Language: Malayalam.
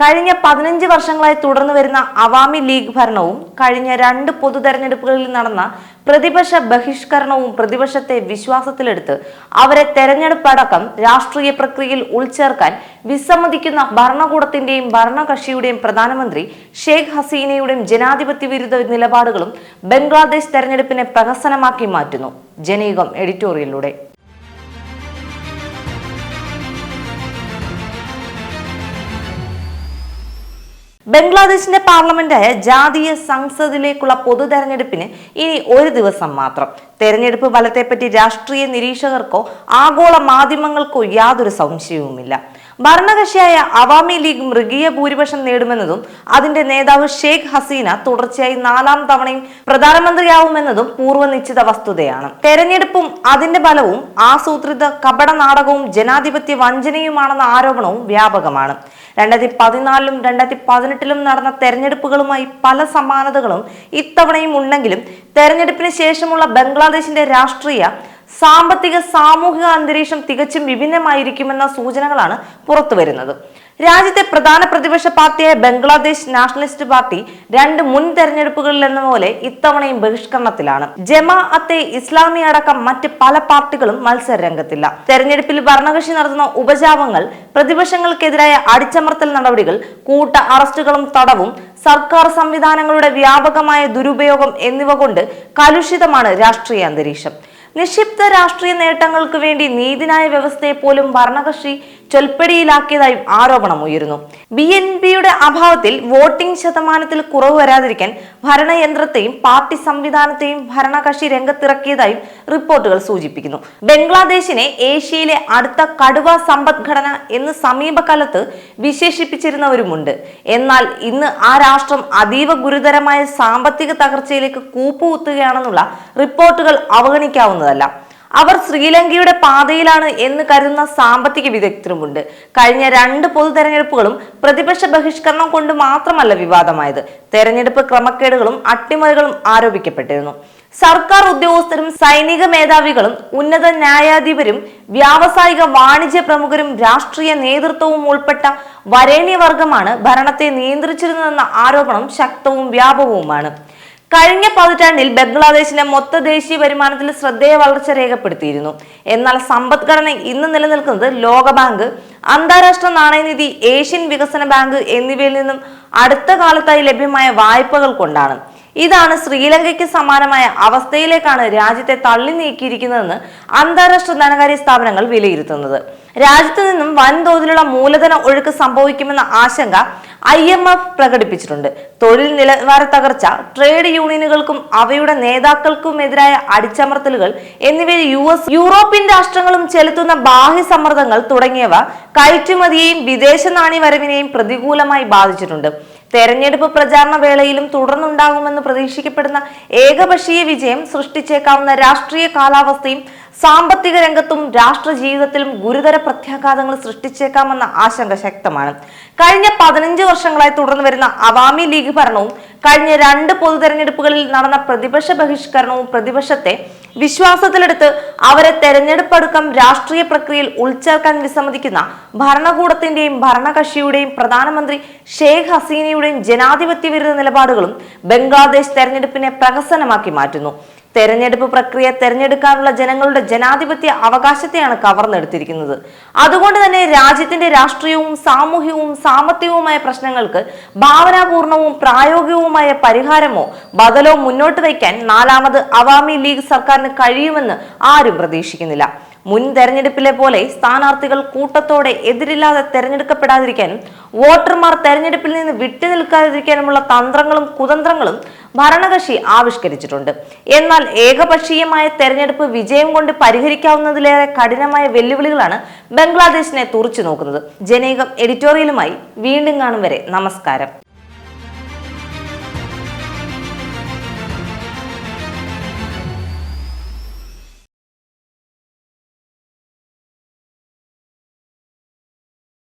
കഴിഞ്ഞ പതിനഞ്ച് വർഷങ്ങളായി തുടർന്നു വരുന്ന അവാമി ലീഗ് ഭരണവും കഴിഞ്ഞ രണ്ട് പൊതു തെരഞ്ഞെടുപ്പുകളിൽ നടന്ന പ്രതിപക്ഷ ബഹിഷ്കരണവും പ്രതിപക്ഷത്തെ വിശ്വാസത്തിലെടുത്ത് അവരെ തെരഞ്ഞെടുപ്പടക്കം രാഷ്ട്രീയ പ്രക്രിയയിൽ ഉൾച്ചേർക്കാൻ വിസമ്മതിക്കുന്ന ഭരണകൂടത്തിന്റെയും ഭരണകക്ഷിയുടെയും പ്രധാനമന്ത്രി ഷെയ്ഖ് ഹസീനയുടെയും ജനാധിപത്യ വിരുദ്ധ നിലപാടുകളും ബംഗ്ലാദേശ് തെരഞ്ഞെടുപ്പിനെ പ്രഹസനമാക്കി മാറ്റുന്നു. ജനീകം എഡിറ്റോറിയലിലൂടെ. ബംഗ്ലാദേശിന്റെ പാർലമെന്റായ ജാതീയ സംസദിലേക്കുള്ള പൊതു തെരഞ്ഞെടുപ്പിന് ഇനി ഒരു ദിവസം മാത്രം. തെരഞ്ഞെടുപ്പ് ഫലത്തെപ്പറ്റി രാഷ്ട്രീയ നിരീക്ഷകർക്കോ ആഗോള മാധ്യമങ്ങൾക്കോ യാതൊരു സംശയവുമില്ല. ഭരണകക്ഷിയായ അവാമി ലീഗ് മൃഗീയ ഭൂരിപക്ഷം നേടുമെന്നതും അതിന്റെ നേതാവ് ഷെയ്ഖ് ഹസീന തുടർച്ചയായി നാലാം തവണയും പ്രധാനമന്ത്രിയാവുമെന്നതും പൂർവ നിശ്ചിത വസ്തുതയാണ്. തെരഞ്ഞെടുപ്പും അതിന്റെ ഫലവും ആസൂത്രിത കപട നാടകവും ജനാധിപത്യ വഞ്ചനയുമാണെന്ന ആരോപണവും വ്യാപകമാണ്. രണ്ടായിരത്തി പതിനാലിലും രണ്ടായിരത്തി പതിനെട്ടിലും നടന്ന തെരഞ്ഞെടുപ്പുകളുമായി പല സമാനതകളും ഇത്തവണയും ഉണ്ടെങ്കിലും തെരഞ്ഞെടുപ്പിന് ശേഷമുള്ള ബംഗ്ലാദേശിന്റെ രാഷ്ട്രീയ സാമ്പത്തിക സാമൂഹിക അന്തരീക്ഷം തികച്ചും വിഭിന്നമായിരിക്കുമെന്ന സൂചനകളാണ് പുറത്തുവരുന്നത്. രാജ്യത്തെ പ്രധാന പ്രതിപക്ഷ പാർട്ടിയായ ബംഗ്ലാദേശ് നാഷണലിസ്റ്റ് പാർട്ടി രണ്ട് മുൻ തെരഞ്ഞെടുപ്പുകളിൽ എന്ന പോലെ ഇത്തവണയും ബഹിഷ്കരണത്തിലാണ്. ജമാ അത്തെ ഇസ്ലാമി അടക്കം മറ്റ് പല പാർട്ടികളും മത്സര രംഗത്തില്ല തെരഞ്ഞെടുപ്പിൽ ഭരണകക്ഷി നടത്തുന്ന ഉപജാപങ്ങൾ പ്രതിപക്ഷങ്ങൾക്കെതിരായ അടിച്ചമർത്തൽ നടപടികൾ കൂട്ട അറസ്റ്റുകളും തടവും സർക്കാർ സംവിധാനങ്ങളുടെ വ്യാപകമായ ദുരുപയോഗം എന്നിവ കൊണ്ട് കലുഷിതമാണ് രാഷ്ട്രീയ അന്തരീക്ഷം. നിക്ഷിപ്ത രാഷ്ട്രീയ നേട്ടങ്ങൾക്ക് വേണ്ടി നീതിനായ വ്യവസ്ഥയെ പോലും ഭരണകക്ഷി ചൊൽപ്പടിയിലാക്കിയതായും ആരോപണം ഉയരുന്നു. ബി എൻ പിയുടെ അഭാവത്തിൽ വോട്ടിംഗ് ശതമാനത്തിൽ കുറവ് വരാതിരിക്കാൻ ഭരണയന്ത്രത്തെയും പാർട്ടി സംവിധാനത്തെയും ഭരണകക്ഷി രംഗത്തിറക്കിയതായും റിപ്പോർട്ടുകൾ സൂചിപ്പിക്കുന്നു. ബംഗ്ലാദേശിനെ ഏഷ്യയിലെ അടുത്ത കടുവ സമ്പദ്ഘടന എന്ന് സമീപകാലത്ത് വിശേഷിപ്പിച്ചിരുന്നവരുമുണ്ട്. എന്നാൽ ഇന്ന് ആ രാഷ്ട്രം അതീവ ഗുരുതരമായ സാമ്പത്തിക തകർച്ചയിലേക്ക് കൂപ്പുകുത്തുകയാണെന്നുള്ള റിപ്പോർട്ടുകൾ അവഗണിക്കാവുന്നതല്ല. അവർ ശ്രീലങ്കയുടെ പാതയിലാണ് എന്ന് കരുതുന്ന സാമ്പത്തിക വിദഗ്ധരുമുണ്ട്. കഴിഞ്ഞ രണ്ട് പൊതു തെരഞ്ഞെടുപ്പുകളും പ്രതിപക്ഷ ബഹിഷ്കരണം കൊണ്ട് മാത്രമല്ല വിവാദമായത്. തെരഞ്ഞെടുപ്പ് ക്രമക്കേടുകളും അട്ടിമറികളും ആരോപിക്കപ്പെട്ടിരുന്നു. സർക്കാർ ഉദ്യോഗസ്ഥരും സൈനിക മേധാവികളും ഉന്നത ന്യായാധിപരും വ്യാവസായിക വാണിജ്യ പ്രമുഖരും രാഷ്ട്രീയ നേതൃത്വവും ഉൾപ്പെട്ട വരേണ്യവർഗമാണ് ഭരണത്തെ നിയന്ത്രിച്ചിരുന്നതെന്ന ആരോപണം ശക്തവും വ്യാപകവുമാണ്. കഴിഞ്ഞ പതിറ്റാണ്ടിൽ ബംഗ്ലാദേശിന്റെ മൊത്ത ദേശീയ വരുമാനത്തിൽ ശ്രദ്ധേയ വളർച്ച രേഖപ്പെടുത്തിയിരുന്നു. എന്നാൽ സമ്പദ്ഘടന ഇന്ന് നിലനിൽക്കുന്നത് ലോകബാങ്ക് അന്താരാഷ്ട്ര നാണയനിധി ഏഷ്യൻ വികസന ബാങ്ക് എന്നിവയിൽ നിന്നും അടുത്ത കാലത്തായി ലഭ്യമായ വായ്പകൾ കൊണ്ടാണ്. ഇതാണ് ശ്രീലങ്കയ്ക്ക് സമാനമായ അവസ്ഥയിലേക്കാണ് രാജ്യത്തെ തള്ളി നീക്കിയിരിക്കുന്നതെന്ന് അന്താരാഷ്ട്ര ധനകാര്യ സ്ഥാപനങ്ങൾ വിലയിരുത്തുന്നത്. രാജ്യത്തു നിന്നും വൻതോതിലുള്ള മൂലധന ഒഴുക്ക് സംഭവിക്കുമെന്ന ആശങ്ക ഐ എം എഫ് പ്രകടിപ്പിച്ചിട്ടുണ്ട്. തൊഴിൽ നിലവാര തകർച്ച ട്രേഡ് യൂണിയനുകൾക്കും അവയുടെ നേതാക്കൾക്കുമെതിരായ അടിച്ചമർത്തലുകൾ എന്നിവയിൽ യു എസ് യൂറോപ്യൻ രാഷ്ട്രങ്ങളും ചെലുത്തുന്ന ബാഹ്യ സമ്മർദ്ദങ്ങൾ തുടങ്ങിയവ കയറ്റുമതിയെയും വിദേശ നാണ്യവരവിനെയും പ്രതികൂലമായി ബാധിച്ചിട്ടുണ്ട്. തെരഞ്ഞെടുപ്പ് പ്രചാരണ വേളയിലും തുടർന്നുണ്ടാകുമെന്ന് പ്രതീക്ഷിക്കപ്പെടുന്ന ഏകപക്ഷീയ വിജയം സൃഷ്ടിച്ചേക്കാവുന്ന രാഷ്ട്രീയ കാലാവസ്ഥയും സാമ്പത്തിക രംഗത്തും രാഷ്ട്ര ജീവിതത്തിലും ഗുരുതര പ്രത്യാഘാതങ്ങൾ സൃഷ്ടിച്ചേക്കാമെന്ന ആശങ്ക ശക്തമാണ്. കഴിഞ്ഞ പതിനഞ്ച് വർഷങ്ങളായി തുടർന്നു വരുന്ന അവാമി ലീഗ് ഭരണവും കഴിഞ്ഞ രണ്ട് പൊതു തെരഞ്ഞെടുപ്പുകളിൽ നടന്ന പ്രതിപക്ഷ ബഹിഷ്കരണവും പ്രതിപക്ഷത്തെ വിശ്വാസത്തിലെടുത്ത് അവരെ തെരഞ്ഞെടുപ്പടുക്കം രാഷ്ട്രീയ പ്രക്രിയയിൽ ഉൾച്ചേർക്കാൻ വിസമ്മതിക്കുന്ന ഭരണകൂടത്തിന്റെയും ഭരണകക്ഷിയുടെയും പ്രധാനമന്ത്രി ഷെയ്ഖ് ഹസീനയുടെയും ജനാധിപത്യ വിരുദ്ധ നിലപാടുകളും ബംഗ്ലാദേശ് തെരഞ്ഞെടുപ്പിനെ പ്രഹസനമാക്കി മാറ്റുന്നു. തെരഞ്ഞെടുപ്പ് പ്രക്രിയ തെരഞ്ഞെടുക്കാനുള്ള ജനങ്ങളുടെ ജനാധിപത്യ അവകാശത്തെയാണ് കവർന്നെടുത്തിരിക്കുന്നത്. അതുകൊണ്ട് തന്നെ രാജ്യത്തിന്റെ രാഷ്ട്രീയവും സാമൂഹികവും സാമ്പത്തികവുമായ പ്രശ്നങ്ങൾക്ക് ഭാവനാപൂർണവും പ്രായോഗികവുമായ പരിഹാരമോ ബദലോ മുന്നോട്ട് വയ്ക്കാൻ നാലാമത് അവാമി ലീഗ് സർക്കാരിന് കഴിയുമെന്ന് ആരും പ്രതീക്ഷിക്കുന്നില്ല. മുൻ തെരഞ്ഞെടുപ്പിലെ പോലെ സ്ഥാനാർത്ഥികൾ കൂട്ടത്തോടെ എതിരില്ലാതെ തെരഞ്ഞെടുക്കപ്പെടാതിരിക്കാനും വോട്ടർമാർ തെരഞ്ഞെടുപ്പിൽ നിന്ന് വിട്ടുനിൽക്കാതിരിക്കാനുമുള്ള തന്ത്രങ്ങളും കുതന്ത്രങ്ങളും ഭരണകക്ഷി ആവിഷ്കരിച്ചിട്ടുണ്ട്. എന്നാൽ ഏകപക്ഷീയമായ തെരഞ്ഞെടുപ്പ് വിജയം കൊണ്ട് പരിഹരിക്കാവുന്നതിലേറെ കഠിനമായ വെല്ലുവിളികളാണ് ബംഗ്ലാദേശിനെ തുറച്ചു നോക്കുന്നത്. ജനീകം എഡിറ്റോറിയലുമായി വീണ്ടും കാണും വരെ. നമസ്കാരം.